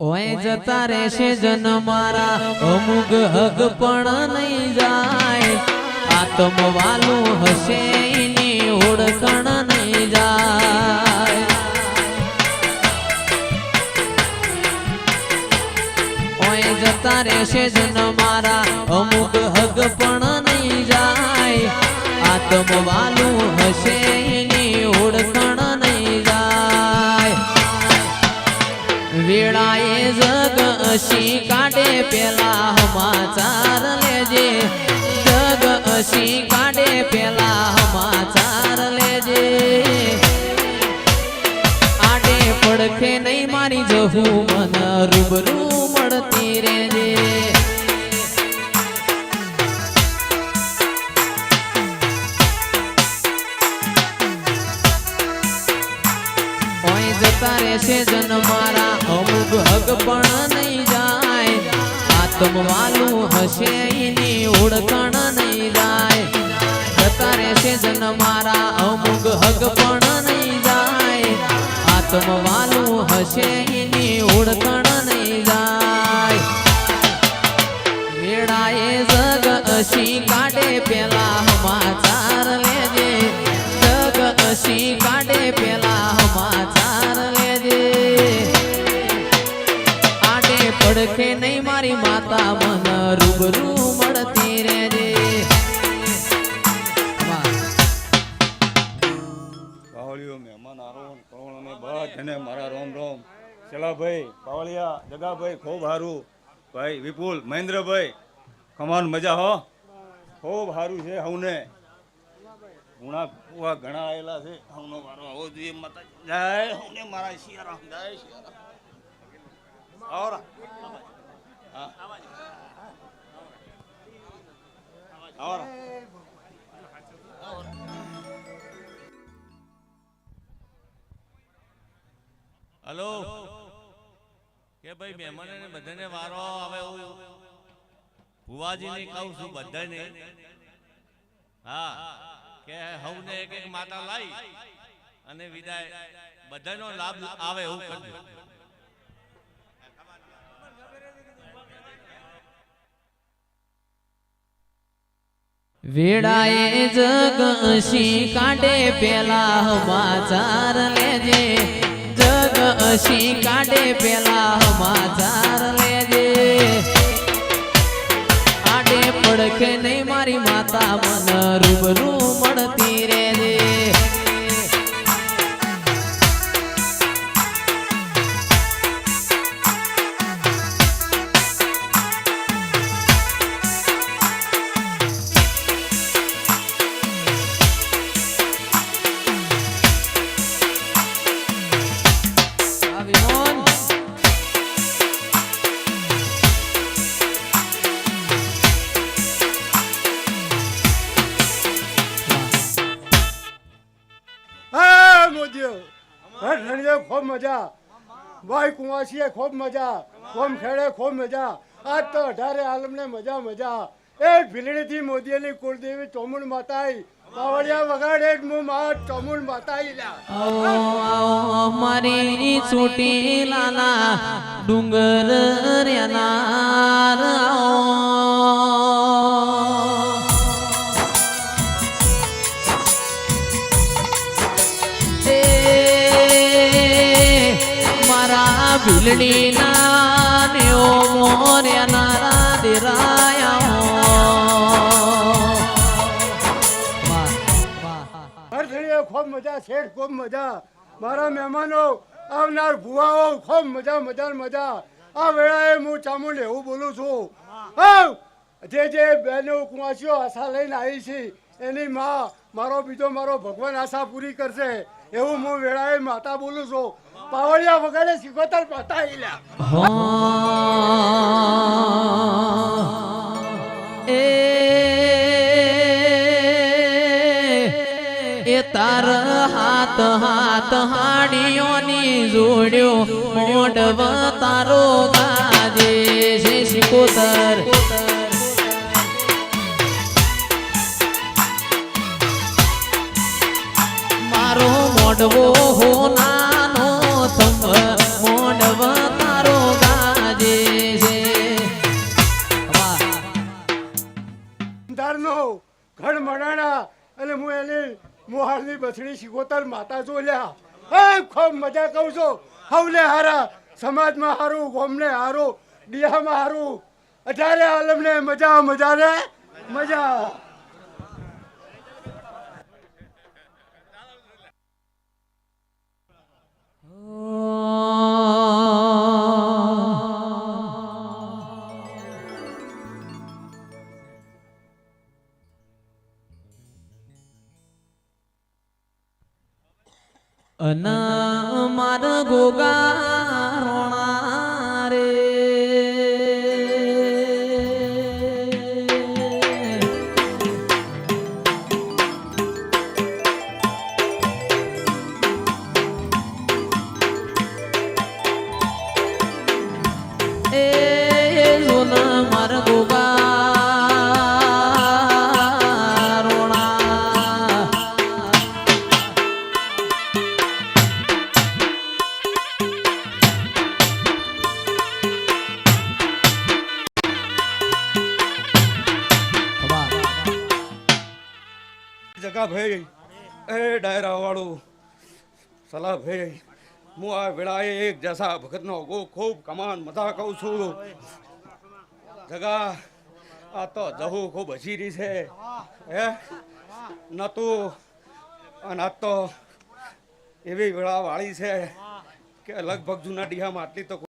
ઓય જતા રહેશે જન મારા. અમુક હગ પણ નહીં જાય. આત્મવાલું હશે એની ઓળખણ નહીં જાય. ઓય જતા રહેશે જન મારા. અમુક હગ પણ નહીં જાય. આતમવાલું હશે અશી કાઢે પેલા સમાચાર લેજે. જગ અસી કાઢે પેલા સમાચાર લેજે. આડે પડખે નહીં મારી જહું મન, રૂબરૂ મળતી રેજે. જતા રહેશે જન મારા અમુક હક પણ નહીં. આત્મવાલું હશે એની ઓળખણ નહીં જાય. જતા રહેશે જન મારા અમુક હગ પણ નહીં જાય. આત્મવાલું હશે એની ઓળખણ નહીં જાય. વેળાએ જગ અશી કાઢે, પેલા સમાચાર લેજે. જગ અશી કાઢે, પેલા સમાચાર લેજે. આડે પડખે નહીં મારી માતા મન રૂબરૂ મળતી રહેજે. વાહ. પાવળીઓ મહેમાન આરો કરોણ અને બધાને મારા રોમ રોમ. શેલાભાઈ પાવળિયા જગાભાઈ, ખૂબ સારું ભાઈ, વિપુલ, મહેન્દ્રભાઈ, કમાન મજા હો. ખૂબ સારું છે હવને. ગુણા કુવા ઘણા આવેલા છે. હવનો મારો આવો જોઈએ માતા જય હવને મારા શિયારામ, જય શિયારામ. આવરા હલો. કે ભાઈ મહેમાનોને બધાને વારો આવે એવું? ભુવાજીને કહું છું બધાને. હા, કે હવને એક એક માતા લાઈ અને વિદાય બધાનો લાભ આવે એવું કરજો. વેળાએ જગ અશી કાઢે પેલા સમાચાર લેજે જગ અશી કાઢે પેલા સમાચાર લેજે આડે પડખે નહીં મારી માતા મન રૂબરૂ મળતી રેજે હા મોદીઓ હરણિએ ખૂબ મજા. ભાઈ કુંવાસીએ ખૂબ મજા. કોમ ખેડે, ખૂબ મજા. આજ તો અઢારે આલમને મજા મજા. એ ભીલડીથી મોદીએલી કુળદેવી ચોમુંડ માતા આઈ પાવડિયા વગાડે હું મું મા ચોમુંડ માતા આઈ લ્યા મારી છોટી લાલા ડુંગર રેનાર ભીલડી ના ઓ મોર્યાના વાહ ખૂબ મજા, શેઠ ખૂબ મજા. મારા મહેમાનો, આવનાર ભુવાઓ ખૂબ મજા મજા મજા. આ વેળાએ હું ચામુંડ એવું બોલું છું. જે જે બહેનો કુંવાસીઓ આશા લઈને આવી છે, એની માં, મારો બીજો મારો ભગવાન આશા પૂરી કરશે. એવું હું વેળાએ માતા બોલું છું. પાવડિયા વગાડે સિકોતર માતા આઈલા એ તાર હાથ હાથ હાડીઓની જોડ્યો મોઢવ તારો ગાજે છે સિકોતર મોઢવો હો મોહારનો ઘડમડાણા અને હું એને મોહારની બસડી શીખોતર માતા જોલ્યા હે, ખૂબ મજા કહું છું. હવલે હારા, સમાજમાં હારું, ગોમને હારું ડિયામાં હારું. અઢારે આલમને મજા મજા ને મજા. Oh અના માર ગોગા જગા ભાઈ એ ડાયરા વાળું સલાહ ભાઈ હું આ વેળાએ એક જસા ભગતનો ગો ખૂબ કમાન મજા કહું છું. જગા, આ તો જહુ ખૂબ હસી રહી છે. હે? તું અને આ તો એવી વેળા વાળી છે કે લગભગ જૂના ડીહામાં આટલી તો